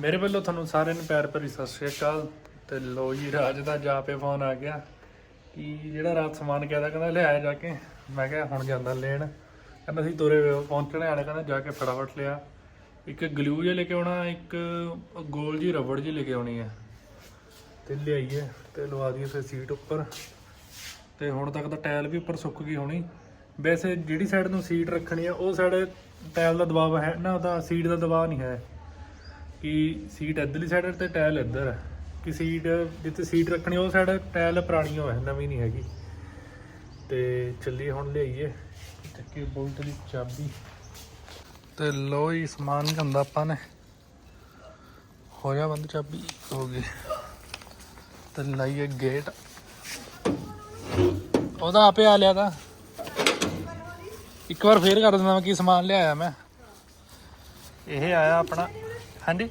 ਮੇਰੇ ਵੱਲੋਂ ਤੁਹਾਨੂੰ ਸਾਰਿਆਂ ਨੂੰ ਪਿਆਰ ਭਰੀ ਸਤਿ ਸ਼੍ਰੀ ਅਕਾਲ। ਤੇ ਲੋ ਜੀ ਰਾਜ ਦਾ ਜਾ ਪੇ ਫੋਨ ਆ ਗਿਆ। ਕਿ ਜਿਹੜਾ ਰਾਤ ਸਮਾਨ ਕਿਹਾ ਕਹਿੰਦਾ ਲਿਆਇਆ ਜਾ ਕੇ। ਮੈਂ ਕਿਹਾ ਹੁਣ ਜਾਂਦਾ ਲੈਣ। ਕਹਿੰਦਾ ਅਸੀਂ ਤੁਰੇ ਹੋਏ ਹਾਂ, ਪਹੁੰਚਣੇ ਵਾਲੇ ਕਹਿੰਦਾ ਜਾ ਕੇ ਫਟਾਫਟ ਲਿਆ। ਇੱਕ ਗਲੂ ਜਿਹਾ ਲੈ ਕੇ ਆਉਣਾ ਇੱਕ ਗੋਲ ਜੀ ਰਬੜ ਜੀ ਲੈ ਕੇ ਆਉਣੀ ਹੈ ਤੇ ਲਿਆਈਏ ਤੇ ਲਵਾ ਦਈਏ ਫਿਰ ਸੀਟ ਉੱਪਰ। ਤੇ ਹੁਣ ਤੱਕ ਤਾਂ ਟਾਇਲ ਵੀ ਉੱਪਰ ਸੁੱਕ ਗਈ ਹੋਣੀ। ਵੈਸੇ ਜਿਹੜੀ ਸਾਈਡ ਨੂੰ ਸੀਟ ਰੱਖਣੀ ਆ ਉਹ ਸਾਈਡ ਟਾਇਲ ਦਾ ਦਬਾਅ ਹੈ ਨਾ ਉਹਦਾ ਸੀਟ ਦਾ ਦਬਾਅ ਨਹੀਂ ਹੈ। ਕਿ ਸੀਟ ਇੱਧਰਲੀ ਸਾਈਡ ਤੇ ਟਾਇਲ ਇੱਧਰ ਹੈ ਕਿ ਸੀਟ, ਜਿੱਥੇ ਸੀਟ ਰੱਖਣੀ ਉਹ ਸਾਈਡ ਟਾਇਲ ਪੁਰਾਣੀ ਹੋਵੇ ਨਵੀਂ ਨਹੀਂ ਹੈਗੀ। ਤੇ ਚੱਲੀਏ ਹੁਣ ਲਿਆਈਏ। ਚੱਕੀ ਬੋਲਟ ਦੀ ਚਾਬੀ। ਤੇ ਲੋ ਹੀ ਸਮਾਨ ਜਾਂਦਾ ਆਪਾਂ ਨੇ। ਹੋਇਆ ਬੰਦ ਚਾਬੀ, ਹੋ ਗਈ। ਤੇ ਲਾਈਏ ਗੇਟ ਉਹਦਾ ਆਪੇ ਆ ਲਿਆ ਤਾਂ। ਇੱਕ ਵਾਰ ਫੇਰ ਕਰ ਦਿੰਦਾ ਮੈਂ ਕੀ ਸਮਾਨ ਲਿਆਇਆ ਮੈਂ। ਇਹ ਆਇਆ ਆਪਣਾ। ਹਾਂਜੀ?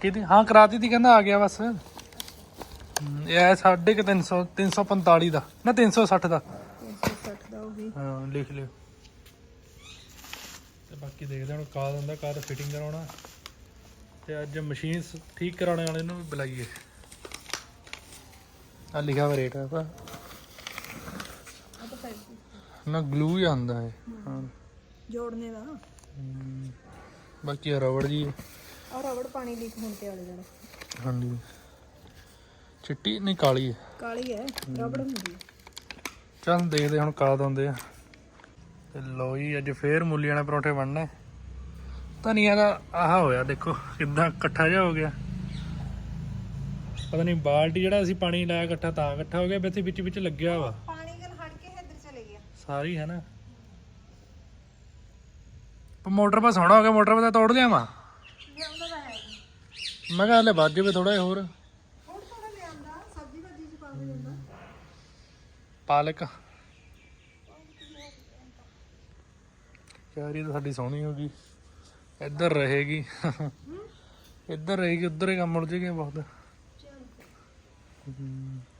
ਕਿਹਦੀ? ਹਾਂ ਕਰਾਤੀ ਤੀ ਕਹਿੰਦਾ ਆ ਗਿਆ ਬਸ। ਹਮ, ਇਹ ਤਿੰਨ ਸੌ 345 ਦਾ। ਨਾ 360 ਦਾ। 360 ਦਾ ਹੋ ਗਈ। ਹਾਂ ਲਿਖ ਲਿਓ। ਤੇ ਬਾਕੀ ਦੇਖਦੇ ਹਾਂ ਹੁਣ ਕਾਦ ਹੁੰਦਾ ਕਾਦ ਫਿਟਿੰਗ ਕਰਾਉਣਾ। ਤੇ ਅੱਜ ਮਸ਼ੀਨ ਸ- ਠੀਕ ਕਰਾਉਣੇ ਵਾਲੇ ਨੂੰ ਵੀ ਬੁਲਾਈਏ। ਆ ਲਿਖਿਆ ਵਾ ਰੇਟ ਆ ਨਾ ਗਲੂ ਹੀ ਆਂਦਾ ਹੈ ਹਾਂ। ਜੋੜਨੇ ਦਾ। ਹਮ, ਬਾਕੀ ਆ ਰਬੜ ਜੀ। ਹੈ। ਔਰ ਰਬੜ ਪਾਣੀ ਲੀਕ ਹੋਣ ਤੇ ਵਾਲੇ ਜਿਹੜਾ ਹਾਂਜੀ। ਚਿੱਟੀ ਨਹੀਂ ਕਾਲੀ ਹੈ। ਕਾਲੀ ਹੈ ਰਬੜ ਹੁੰਦੀ ਹੈ। ਚੱਲ ਦੇਖਦੇ ਹੁਣ ਕਾਦ ਆਉਂਦੇ ਆ। ਤੇ ਲੋ ਜੀ ਅੱਜ ਫੇਰ ਮੂਲੀ ਵਾਲੇ ਪਰੌਂਠੇ ਬਣਨੇ। ਧਨੀਆ ਦਾ ਆਹ ਹੋਇਆ ਦੇਖੋ ਕਿੱਦਾਂ ਇਕੱਠਾ ਜਿਹਾ ਹੋ ਗਿਆ। ਪਤਾ ਨਹੀਂ ਬਾਲਟੀ ਜਿਹੜਾ ਅਸੀਂ ਪਾਣੀ ਲਾਇਆ ਇਕੱਠਾ ਤਾਂ ਇਕੱਠਾ ਹੋ ਗਿਆ ਵੈਸੇ ਵਿੱਚ ਵਿੱਚ ਲੱਗਿਆ ਵਾ। ਪਾਣੀ ਗਲ ਹਟ ਕੇ ਇੱਧਰ ਚਲੇ ਗਿਆ ਸਾਰੀ ਹੈ ਨਾ। ਪਰ ਮੋਟਰ ਪਾ ਸੋਹਣਾ ਹੋ ਗਿਆ ਮੋਟਰ ਪਾ ਤਾਂ ਤੋੜ ਲਿਆਵਾਂ। ਲਿਆਉਂਦਾ ਤਾਂ ਹੈ ਮੈਂ ਕਿਹਾ ਹਲੇ ਵੱਧ ਜਾਵੇ ਥੋੜਾ ਜਿਹਾ ਹੋਰ। ਹੁਣ ਥੋੜਾ ਲਿਆਂਦਾ ਸਬਜ਼ੀ ਭਾਜੀ ਚ ਪਾ ਕੇ ਜਾਂਦਾ ਪਾਲਕ। ਯਾਰ ਇਹ ਤਾਂ ਸਾਡੀ ਸੋਹਣੀ ਹੋ ਗਈ। ਇੱਧਰ ਰਹੇਗੀ। ਇੱਧਰ ਰਹੇਗੀ ਉੱਧਰ ਹੀ ਕੰਮ ਉਲਝ ਗਿਆ ਬਹੁਤ।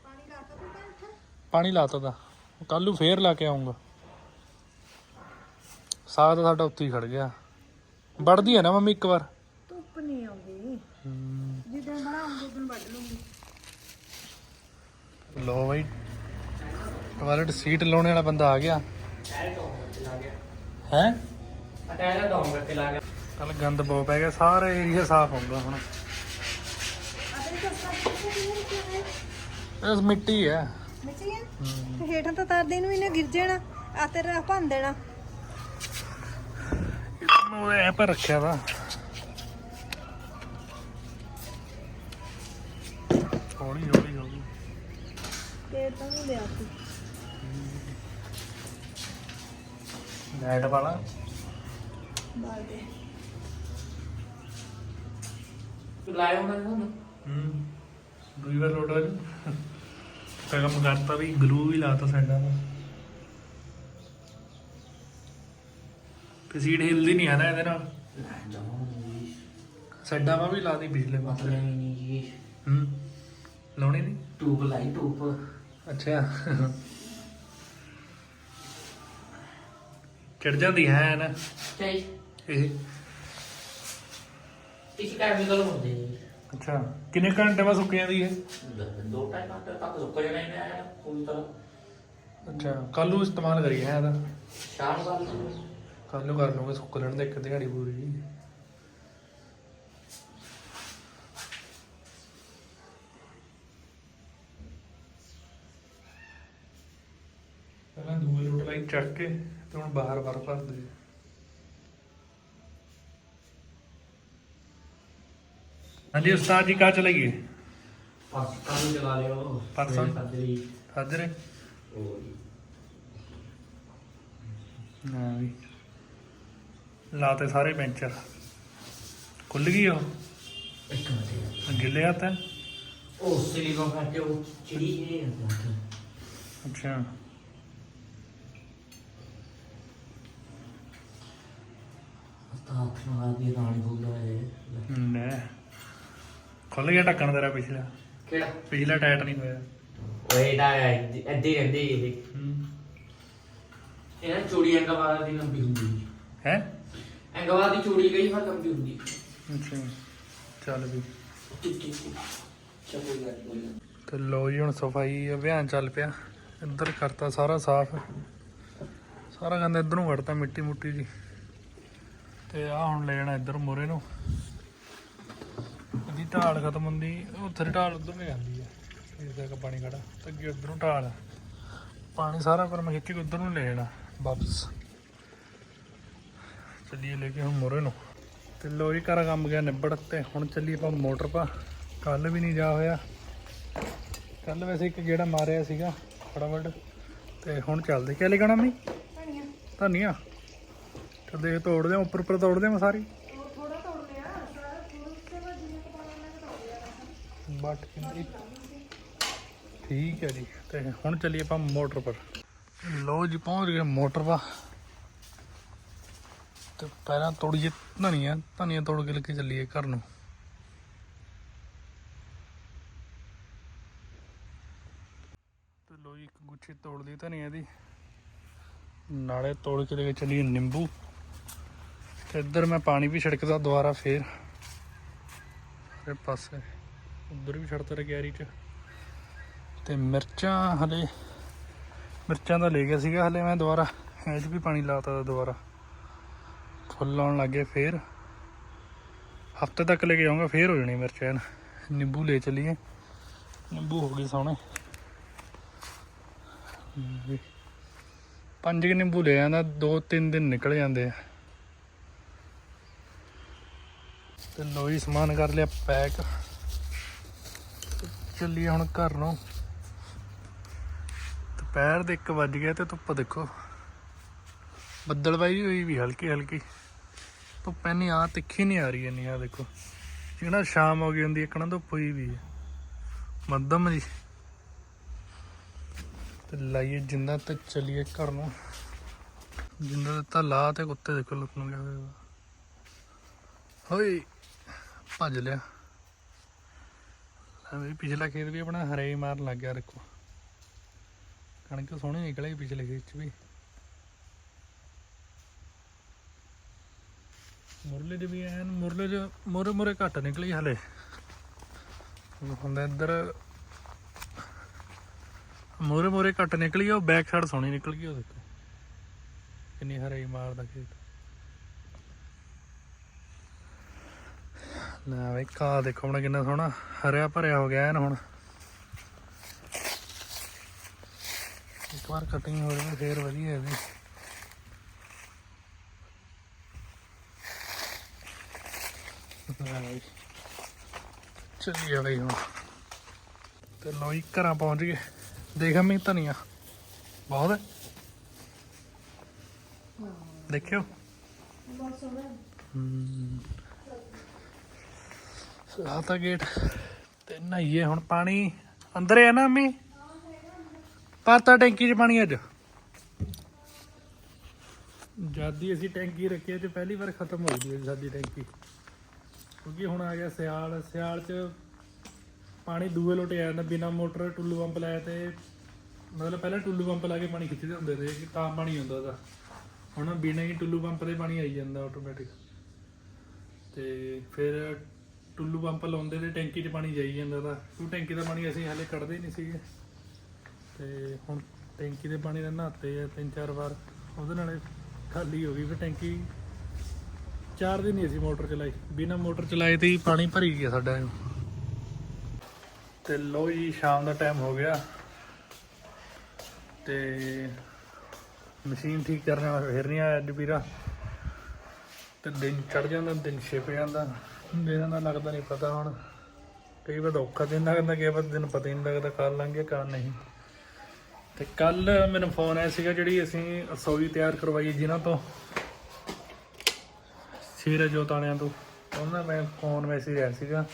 ਪਾਣੀ ਲਾਤਾ ਤੂੰ ਤਾਂ ਇੱਥੇ? ਪਾਣੀ ਲਾਤਾ ਦਾ ਕੱਲ ਨੂੰ ਫੇਰ ਲਾ ਕੇ ਆਉਂਗਾ ਸਾਗ ਤਾਂ ਸਾਡਾ ਉੱਥੇ ਹੀ ਖੜ ਗਿਆ। ਵੜਦੀ ਹੈ ਨਾ ਮੰਮੀ ਇੱਕ ਵਾਰ। ਧੁੱਪ ਨਹੀਂ ਆਉਂਦੀ। ਜਿੱਦਾਂ ਬਣਾਉਂਗੇ ਉਦੋਂ ਵੱਢ ਲੂੰਗੀ। ਲੋ ਬਈ ਟਾਇਲਟ ਸੀਟ ਲਾਉਣੇ ਵਾਲਾ ਬੰਦਾ ਆ ਗਿਆ। ਹੈ? ਅਟੈਚ ਡਾਊਨ ਕਰਕੇ ਲਾ ਗਿਆ ਕੱਲ ਗੰਦ ਬਹੁਤ ਪੈ ਗਿਆ ਸਾਰਾ ਏਰੀਆ ਸਾਫ਼ ਹੋਊਗਾ ਹੁਣ। ਇਹ ਮਿੱਟੀ ਹੈ। ਮਿੱਟੀ ਹੈ? ਤੇ ਹੇਠਾਂ ਤਾਂ ਤਰਦੇ ਨੂੰ ਇਹਨੇ ਗਿਰ ਜਾਣਾ ਆ ਤੇਰਾ ਭੰਨ ਦੇਣਾ। ਉਹ ਐ ਪਰ ਰੱਖਿਆ ਵਾ। ਹੌਲੀ ਹੌਲੀ ਹੌਲੀ ਪੇੜ ਤਾਂ ਨਹੀਂ ਲਿਆ ਤੂੰ ਲਾਈਟ ਵਾਲਾ। ਬਾਲ ਦੇ। ਲਾਇਆ ਹੁੰਦਾ ਨਾ ਹੂੰ। ਦੂਈ ਵਾਰ ਲੋਡ ਹੋਈ ਤਾਂ ਕੰਮ ਕਰਤਾ ਵੀ ਗਲੂ ਵੀ ਲਾਤਾ ਸਾਈਡਾਂ ਦਾ ਤੇ ਸੀਟ ਹਿਲਦੀ ਨਹੀਂ ਹੈ ਨਾ ਇਹਦੇ ਨਾਲ। ਸਾਈਡਾਂ ਵਾ ਵੀ ਲਾਦੀ ਪਿਛਲੇ ਪਾਸੇ। ਨਹੀਂ ਹੂੰ ਲਾਉਣੀ ਨਹੀਂ? ਟੂਬ ਲਾਈ ਟੂਬ। ਅੱਛਾ। ਚੜ ਜਾਂਦੀ ਹੈ ਨਾ ਚਾਹੀ ਇਹ। ਇਸ ਕੈਮੀਕਲ ਹੁੰਦੇ ਨੇ ਅੱਛਾ। ਕਿੰਨੇ ਘੰਟੇ ਬਾਅਦ ਸੁੱਕ ਜਾਂਦੀ ਹੈ? ਦੋ ਟਾਈਮ ਘੰਟੇ ਤੱਕ ਸੁੱਕ ਜਾਣਾ ਇਹਨੇ ਪੂਰੀ ਤਰ੍ਹਾਂ। ਅੱਛਾ। ਕੱਲ ਨੂੰ ਇਸਤੇਮਾਲ ਕਰੀਏ ਹੈ ਇਹਦਾ। ਸ਼ਾਮ ਵਾਲੀ ਕੱਲ ਨੂੰ ਕਰ ਲਵਾਂਗੇ ਸੁੱਕ ਲੈਣ ਦੇ ਇੱਕ ਦਿਹਾੜੀ ਪੂਰੀ। ਪਹਿਲਾਂ ਦੂਏ ਰੋਟ ਲਾਈ ਚੱਕ ਕੇ ਤੇ ਹੁਣ ਬਾਹਰ ਬਾਹਰ ਭਰਦੇ ਹਾਂਜੀ ਉਸਤਾਦ ਜੀ ਕਾ ਚਲਾਈਏ ਪਾਸ ਕਾਨੂੰ ਚਲਾ ਲਿਓ? ਪੱਦਰੀ ਹਾਜ਼ਰ ਉਹ ਨਾ ਵੀ। ਲਾਤੇ ਸਾਰੇ ਪੈਂਚਰ ਖੁੱਲ ਗਈ ਉਹ? ਇੱਕ ਮਿੰਟ ਗਿੱਲੇ ਹੱਥ ਹੈ ਉਹ ਸਿਲੀਕਨ ਕਰਕੇ ਉਹ ਚਿੜੀ ਹੁੰਦਾ ਅੱਛਾ। ਤਾਂ ਨਾਲ ਦੀ ਰਾਣੀ ਬੋਲਦਾ ਹੈ ਲੈ। ਖੁੱਲ ਗਿਆ ਢੱਕਣ ਤੇਰਾ ਪਿਛਲਾ। ਕਿਹੜਾ? ਪਿਛਲਾ ਟਾਈਟ ਨਹੀਂ ਹੋਇਆ। ਓਏ ਦਾ ਐਦੇ ਰਹਿੰਦੇ ਇਹ। ਇਹਨਾਂ ਚੂੜੀਆਂ ਕਵਾਰਾ ਦੀ ਲੰਬੀ ਹੁੰਦੀ ਹੈ? ਐਂਗਵਾ ਦੀ ਚੂੜੀ ਗਈ ਪਰ ਲੰਬੀ ਹੁੰਦੀ। ਅੱਛਾ ਚੱਲ ਵੀ। ਚਲੋ ਕੋਈ। ਤੇ ਲੋ ਜੀ ਹੁਣ ਸਫ਼ਾਈ ਅਭਿਆਨ ਚੱਲ ਪਿਆ। ਇੱਧਰ ਕਰਤਾ ਸਾਰਾ ਸਾਫ਼। ਸਾਰਾ ਗੰਦ ਇੱਧਰ ਕੱਢਤਾ ਮਿੱਟੀ ਮੁੱਟੀ ਜੀ। ਤੇ ਆ ਹੁਣ ਲੈ ਜਾਣਾ ਇੱਧਰ ਮੋਰੇ ਨੂੰ। ਇਹਦੀ ਢਾਲ ਖਤਮ ਹੁੰਦੀ ਉੱਥੇ ਢਾਲ ਉਧਰ ਨੂੰ ਜਾਂਦੀ ਹੈ। ਇਸ ਦਾ ਪਾਣੀ ਖੜਾ। ਤੇ ਅੱਗੇ ਉਧਰ ਢਾਲ। ਪਾਣੀ ਸਾਰਾ ਪਰ ਮੈਂ ਖਿੱਚ ਕੇ ਉਧਰ ਨੂੰ ਲੈ ਜਾਣਾ ਵਾਪਸ। ਚੱਲੀਏ ਲੈ ਕੇ ਹੁਣ ਮੋਰੇ ਨੂੰ। ਤੇ ਲੋ ਜੀ ਘਰ ਕੰਮ ਗਿਆ ਨਿਬੜ ਤੇ। ਹੁਣ ਚੱਲੀਏ ਆਪਾਂ ਮੋਟਰ ਪਾ। ਕੱਲ ਵੀ ਨਹੀਂ ਜਾ ਹੋਇਆ। ਕੱਲ ਵੈਸੇ ਇੱਕ ਗੇੜਾ ਮਾਰਿਆ ਸੀਗਾ ਫਟਾਫਟ। ਤੇ ਹੁਣ ਚੱਲਦੇ। ਕਿਆ ਲਿਖਣਾ ਮੈਂ ਧਨੀਆ। ਧਨੀਆ? ਤੇ ਆ ਉੱਪਰ ਉੱਪਰ ਤੋੜਦੇ ਆ ਸਾਰੀ। ਥੋੜਾ ਤੋੜ ਲਿਆ ਸਾਰਾ ਥੋੜਾ ਉੱਤੇ ਬਾਅਦ ਜਿੰਨੇ ਕੁ ਪਾਣਾ ਉਹਨਾਂ ਤੋੜ ਲਿਆ ਬਟ ਕਿੰਨੀ ਠੀਕ ਹੈ ਜੀ। ਤੇ ਹੁਣ ਚੱਲੀਏ ਆਪਾਂ ਮੋਟਰ ਪਰ। ਲੋ ਜੀ ਪਹੁੰਚ ਗਏ ਮੋਟਰ ਪਾ। ਤੇ ਪਹਿਲਾਂ ਤੋੜੀਏ ਧਨੀਆ ਧਨੀਆ ਤੋੜ ਕੇ ਲੈ ਕੇ ਚੱਲੀਏ ਘਰ ਨੂੰ। ਤੇ ਲੋ ਜੀ, ਇੱਕ ਗੁੱਛੀ ਤੋੜ ਲਈ ਧਨੀਆ ਦੀ। ਨਾਲੇ ਤੋੜ ਕੇ ਲੈ ਕੇ ਚੱਲੀਏ ਨਿੰਬੂ। ਤੇ ਇੱਧਰ ਮੈਂ ਪਾਣੀ ਵੀ ਛਿੜਕਦਾ ਦੁਬਾਰਾ ਫੇਰ। ਇਹ ਪਾਸੇ ਉੱਧਰ ਵੀ ਛੱਡਤਾ ਰਗਿਆਰੀ ਚ। ਤੇ ਮਿਰਚਾਂ ਹਲੇ, ਮਿਰਚਾਂ ਦਾ ਲੈ ਗਿਆ ਸੀਗਾ ਹਲੇ ਮੈਂ ਦੁਬਾਰਾ। ਇਹ ਵੀ ਪਾਣੀ ਲਾਤਾ ਦੁਬਾਰਾ। ਫੁੱਲ ਆਉਣ ਲੱਗੇ ਫੇਰ। ਹਫ਼ਤੇ ਤੱਕ ਲੈ ਕੇ ਜਾਊਂਗਾ, ਫੇਰ ਹੋ ਜਾਣੀ ਮਿਰਚ ਐਨ। ਨਿੰਬੂ ਲੈ ਚਲੀਏ। ਨਿੰਬੂ ਹੋ ਗਏ ਸੋਹਣੇ। ਪੰਜ ਕਿ ਨਿੰਬੂ ਲੈ ਆਂਦਾ, ਦੋ ਤਿੰਨ ਦਿਨ ਨਿਕਲ ਜਾਂਦੇ ਆ। ਤੇ ਲੋਈ ਸਮਾਨ ਕਰ ਲਿਆ ਪੈਕ। ਚੱਲੀਏ ਹੁਣ ਘਰ। ਨੂੰ ਦੁਪਹਿਰ ਦੇ 1 ਵੱਜ ਗਿਆ ਤੇ ਧੁੱਪ ਦੇਖੋ। ਬੱਦਲਬਾਈ ਹੋਈ ਵੀ ਹਲਕੀ ਹਲਕੀ ਧੁੱਪ ਇੰਨੀ ਆ ਤਿੱਖੀ ਨਹੀਂ ਆ ਰਹੀ ਇੰਨੀ ਆ ਦੇਖੋ। ਜਿਹੜਾ ਸ਼ਾਮ ਹੋ ਗਈ ਹੁੰਦੀ, ਇੱਕ ਨਾ ਧੁੱਪ ਹੋਈ ਵੀ ਹੈ। ਮੱਧਮ ਜੀ। ਤੇ ਲਾਈਏ ਜਿੰਦਾ ਤੇ ਚੱਲੀਏ ਘਰ ਨੂੰ। ਜਿੰਦਾ ਦਿੱਤਾ ਲਾ ਤੇ ਕੁੱਤੇ ਦੇਖੋ ਲੁੱਕ ਨੂੰ ਗਿਆ ਹੋਏ ਭੱਜ ਲਿਆ। ਐਵੇਂ ਪਿਛਲਾ ਖੇਤ ਵੀ ਆਪਣਾ ਹਰੇ ਹੀ ਮਾਰਨ ਲੱਗ ਗਿਆ, ਦੇਖੋ। ਕਣਕ ਸੋਹਣੀ ਨਿਕਲੀ ਪਿਛਲੇ ਖੇਤ ਚ ਵੀ। ਮੁਰਲੇ ਦੇ ਵੀ ਐਨ, ਮੁਰਲੇ ਚ ਮੁਰੇ ਮੁਰੇ ਘੱਟ ਨਿਕਲੀ ਹਲੇ। ਹੁੰਦਾ ਇੱਧਰ ਮੁਰੇ ਮੁਰੇ ਘੱਟ ਨਿਕਲੀ, ਉਹ ਬੈਕ ਸਾਈਡ ਸੋਹਣੀ ਨਿਕਲ ਗਈ ਉਹ ਦੇਖੋ। ਕਿੰਨੀ ਹਰੇ ਹੀ ਮਾਰਦਾ ਖੇਤ। ਲੈ ਬਈ ਕਾ ਦੇਖੋ ਹੁਣ ਕਿੰਨਾ ਸੋਹਣਾ, ਹਰਿਆ ਭਰਿਆ ਹੋ ਗਿਆ ਐਨ ਹੁਣ। ਇੱਕ ਵਾਰ ਕਟਿੰਗ ਹੋ ਜਾਵੇ, ਫੇਰ ਵਧੀਆ ਹੈ ਵੀ ਲੈ ਬਈ। ਹੁਣ। ਤੇ ਲੋ ਘਰਾਂ ਪਹੁੰਚ ਗਏ। ਦੇਖ ਮੈਂ ਧਨੀਆ। ਬਹੁਤ ਹੈ। ਦੇਖਿਓ। ਬਹੁਤ ਸੋਹਣਾ ਹਮ ਆਤਾ ਗੇਟ। ਤੇ ਨਹਾਈਏ ਹੁਣ ਪਾਣੀ। ਅੰਦਰ ਹੈ ਨਾ ਅੰਮੀ? ਪਾਤਾ ਟੈਂਕੀ 'ਚ ਪਾਣੀ ਅੱਜ। ਜਦ ਅਸੀਂ ਟੈਂਕੀ ਰੱਖੀ ਤੇ ਪਹਿਲੀ ਵਾਰ ਖਤਮ ਹੋ ਗਈ ਸਾਡੀ ਟੈਂਕੀ। ਕਿਉਂਕਿ ਹੁਣ ਆ ਗਿਆ ਸਿਆਲ ਸਿਆਲ 'ਚ ਪਾਣੀ ਦੂਏ ਲੋਟੇ ਆ ਜਾਂਦਾ, ਬਿਨਾ ਮੋਟਰ ਟੁੱਲੂ ਪੰਪ ਲਾਇਆ ਤੇ ਮਤਲਬ ਪਹਿਲਾਂ ਟੁੱਲੂ ਪੰਪ ਲਾ ਕੇ ਪਾਣੀ ਖਿੱਚਦੇ ਹੁੰਦੇ ਸੀ ਕਿ ਤਾਂ ਪਾਣੀ ਆਉਂਦਾ ਉਹਦਾ ਹੁਣ ਬਿਨਾਂ ਹੀ ਟੁੱਲੂ ਪੰਪ ਦੇ ਪਾਣੀ ਆਈ ਜਾਂਦਾ ਆਟੋਮੈਟਿਕ ਤੇ ਫਿਰ ਟੁੱਲੂ ਪੰਪ ਲਾਉਂਦੇ ਤੇ ਟੈਂਕੀ 'ਚ ਪਾਣੀ ਜਾਈ ਜਾਂਦਾ ਤਾਂ। ਉਹ ਟੈਂਕੀ ਦਾ ਪਾਣੀ ਅਸੀਂ ਹਲੇ ਕੱਢਦੇ ਹੀ ਨਹੀਂ ਸੀਗੇ। ਤੇ ਹੁਣ ਟੈਂਕੀ ਦੇ ਪਾਣੀ ਦਾ ਨਹਾਤੇ ਆ ਤਿੰਨ ਚਾਰ ਵਾਰ, ਉਹਦੇ ਨਾਲੇ ਖਾਲੀ ਹੋ ਗਈ, ਫਿਰ ਟੈਂਕੀ ਚਾਰ ਦਿਨ ਹੀ ਅਸੀਂ ਮੋਟਰ ਚਲਾਈ। ਬਿਨਾਂ ਮੋਟਰ ਚਲਾਏ ਤੇ ਹੀ ਪਾਣੀ ਭਰੀ ਗਿਆ ਸਾਡਾ ਤੇ ਲੋ ਜੀ, ਸ਼ਾਮ ਦਾ ਟਾਈਮ ਹੋ ਗਿਆ। ਤੇ ਮਸ਼ੀਨ ਠੀਕ ਕਰਨ ਵਾਲਾ ਫਿਰ ਨਹੀਂ ਆਇਆ ਅੱਜ ਵੀਰਾ। ਤੇ ਦਿਨ ਚੜ ਜਾਂਦਾ, ਦਿਨ ਛਿਪ ਜਾਂਦਾ। ਦਿਨਾਂ ਦਾ ਲੱਗਦਾ ਨਹੀਂ ਪਤਾ ਹੁਣ। ਕਈ ਵਾਰ ਔਖਾ ਦਿਨ ਲੱਗਦਾ, ਕਈ ਵਾਰ ਦਿਨ ਪਤਾ ਹੀ ਨਹੀਂ ਲੱਗਦਾ, ਕਰ ਲੰਘ ਗਿਆ ਕੱਲ ਨਹੀਂ। ਤੇ ਕੱਲ ਮੈਨੂੰ ਫੋਨ ਆਇਆ ਸੀਗਾ ਜਿਹੜੀ ਅਸੀਂ ਰਸੋਈ ਤਿਆਰ ਕਰਵਾਈ ਜਿਨ੍ਹਾਂ ਤੋਂ। ਸੀਰਜ ਵਾਲਿਆਂ ਤੋਂ। ਉਹਨਾਂ ਮੈਂ ਫੋਨ ਮੈਸੇਜ ਆਇਆ ਸੀਗਾ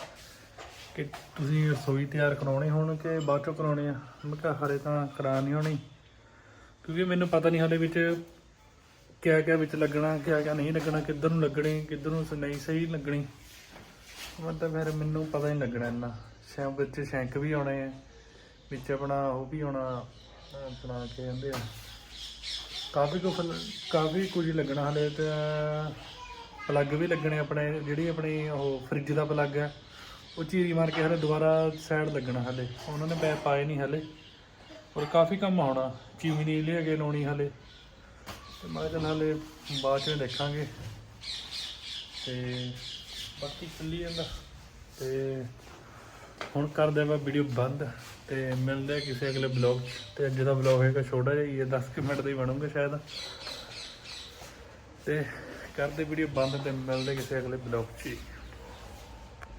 ਕਿ ਤੁਸੀਂ ਰਸੋਈ ਤਿਆਰ ਕਰਾਉਣੀ ਹੁਣ ਕਿ ਬਾਅਦ ਚੋਂ ਕਰਾਉਣੀ ਆ? ਮੈਂ ਕਿਹਾ ਹਰੇ ਤਾਂ ਕਰਾਣੀ ਹੋਣੀ। ਕਿਉਂਕਿ ਮੈਨੂੰ ਪਤਾ ਨਹੀਂ ਹਾਲੇ ਵਿੱਚ ਕਿਆ ਕਿਆ ਵਿੱਚ ਲੱਗਣਾ, ਕਿਆ ਕਿਆ ਨਹੀਂ ਲੱਗਣਾ, ਕਿੱਧਰ ਨੂੰ ਲੱਗਣੀ, ਕਿੱਧਰ ਨੂੰ ਨਹੀਂ ਸਹੀ ਲੱਗਣੀ। ਮਤਲਬ ਫਿਰ ਮੈਨੂੰ ਪਤਾ ਨਹੀਂ ਲੱਗਣਾ ਇੰਨਾ। ਸ਼ੈਂਪ ਵਿੱਚ ਸ਼ੈਂਕ ਵੀ ਆਉਣੇ ਆ, ਵਿੱਚ ਆਪਣਾ ਉਹ ਵੀ ਆਉਣਾ ਆਪਣਾ ਕੀ ਕਹਿੰਦੇ ਆ। ਕਾਫੀ ਕੁਝ ਕਾਫੀ ਕੁਝ ਲੱਗਣਾ ਹਲੇ ਤਾਂ। ਪਲੱਗ ਵੀ ਲੱਗਣੇ ਆਪਣੇ, ਜਿਹੜੀ ਆਪਣੀ ਉਹ ਫ੍ਰਿਜ ਦਾ ਪਲੱਗ ਹੈ, ਉਹ ਚੀਰੀ ਮਾਰ ਕੇ ਹਲੇ ਦੁਬਾਰਾ ਸਾਈਡ ਲੱਗਣਾ ਹਲੇ। ਉਹਨਾਂ ਨੇ ਪੈ, ਪਾਏ ਨਹੀਂ ਹਲੇ। ਔਰ ਕਾਫੀ ਕੰਮ ਆਉਣਾ ਹੋਣਾ ਨਹੀਂ ਲਿਆ ਕੇ ਲਾਉਣੀ ਹਲੇ। ਤੇ ਮੈਂ ਕਿਹਾ ਚੱਲ ਹਲੇ ਬਾਅਦ ਚ ਦੇਖਾਂਗੇ। ਤੇ ਬਾਕੀ ਚੱਲੀ ਜਾਂਦਾ। ਤੇ ਹੁਣ ਕਰਦੇ ਆਪਾਂ ਵੀਡੀਓ ਬੰਦ। ਤੇ ਮਿਲਦੇ ਆ ਕਿਸੇ ਅਗਲੇ ਬਲੌਗ 'ਚ। ਤੇ ਅੱਜ ਦਾ ਬਲੌਗ ਹੈਗਾ ਛੋਟਾ ਜਿਹਾ ਹੀ ਹੈ 10 ਕੁ ਮਿੰਟ ਦਾ ਹੀ ਬਣੂਗਾ ਸ਼ਾਇਦ। ਤੇ ਕਰਦੇ ਵੀਡੀਓ ਬੰਦ ਤੇ ਮਿਲਦੇ ਕਿਸੇ ਅਗਲੇ ਬਲੌਗ 'ਚ ਹੀ।